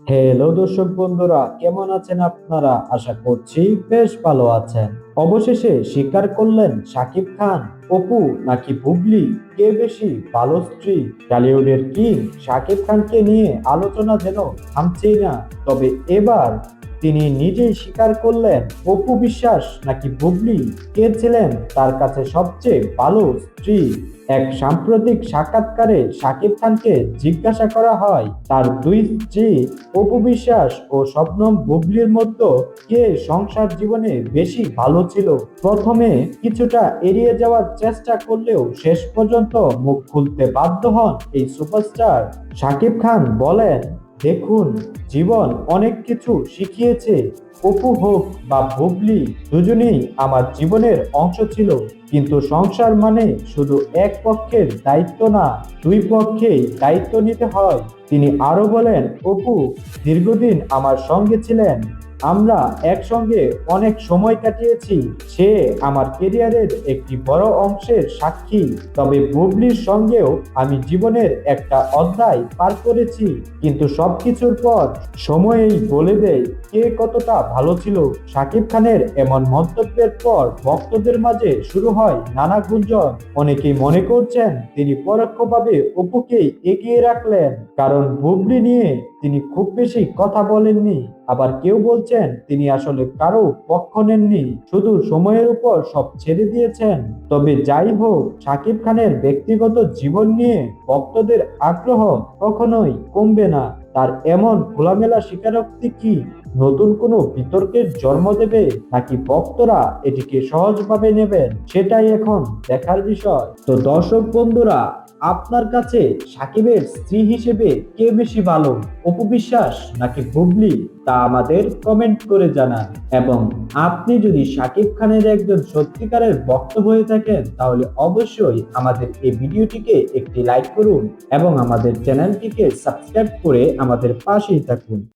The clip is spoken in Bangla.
হ্যালো দর্শক বন্ধুরা, কেমন আছেন আপনারা? আশা করছি বেশ ভালো আছেন। অবশেষে স্বীকার করলেন শাকিব খান, অপু নাকি বুবলি, কে বেশি ভালো স্ত্রী? টলিউডের কিং শাকিব খানকে নিয়ে আলোচনা যেন থামছেই না। তবে এবার তিনি নিজেই স্বীকার করলেন, অপু বিশ্বাস নাকি বুবলি? কে ছিলেন? তার কাছে সবচেয়ে ভালো স্ত্রী। এক সাম্প্রতিক সাক্ষাৎকারে শাকিব খানকে জিজ্ঞাসা করা হয়, তার দুই স্ত্রী, অপু বিশ্বাস ও স্বপ্নম বুবলির মধ্যে কে সংসার জীবনে বেশি ভালো ছিল? প্রথমে কিছুটা এড়িয়ে যাওয়ার চেষ্টা করলেও শেষ পর্যন্ত মুখ খুলতে বাধ্য হন এই সুপারস্টার। শাকিব খান বলেন দেখুন, জীবন অনেক কিছু শিখিয়েছে। অপু হোক বা ভুবলি দুজনেই আমার জীবনের অংশ ছিল। কিন্তু সংসার মানে শুধু এক পক্ষের দায়িত্ব না, দুই পক্ষেই দায়িত্ব নিতে হয়। তিনি আরও বলেন, অপু, দীর্ঘদিন আমার সঙ্গে ছিলেন। আমরা একসঙ্গে অনেক সময় কাটিয়েছি। সে আমার কেরিয়ারের একটি বড় অংশের সাক্ষী। তবে বুবলির সঙ্গেও আমি জীবনের একটা অধ্যায় পার করেছি। কিন্তু সবকিছুর পর সময়েই বলে দেয়, কে কতটা ভালো ছিল। শাকিব খানের এমন মন্তব্যের পর ভক্তদের মাঝে শুরু হয় নানা গুঞ্জন। অনেকেই মনে করছেন, তিনি পরোক্ষভাবে অপুকেই এগিয়ে রাখলেন। কারণ বুবলি নিয়ে তিনি খুব বেশি কথা বলেননি, আবার কেউ বলছেন তিনি আসলে কারও পক্ষ নেননি, শুধু সময়ের উপর সব ছেড়ে দিয়েছেন। তবে যাই হোক শাকিব খানের ব্যক্তিগত জীবন নিয়ে ভক্তদের আগ্রহ কখনোই কমবে না। তার এমন খোলামেলা স্বীকারোক্তি কি নতুন কোনো বিতর্কের জন্ম দেবে, নাকি ভক্তরা এটিকে সহজভাবে নেবেন, সেটাই এখন দেখার বিষয়। তো দর্শক বন্ধুরা আপনার কাছে সাকিবের স্ত্রী হিসেবে কে বেশি ভালো, অপু বিশ্বাস নাকি বুবলি তা আমাদের কমেন্ট করে জানান। এবং আপনি যদি সাকিব খানের একজন সত্যিকারের ভক্ত হয়ে থাকেন, তাহলে অবশ্যই আমাদের এই ভিডিওটিকে একটি লাইক করুন এবং আমাদের চ্যানেলটিকে সাবস্ক্রাইব করে আমাদের পাশেই থাকুন।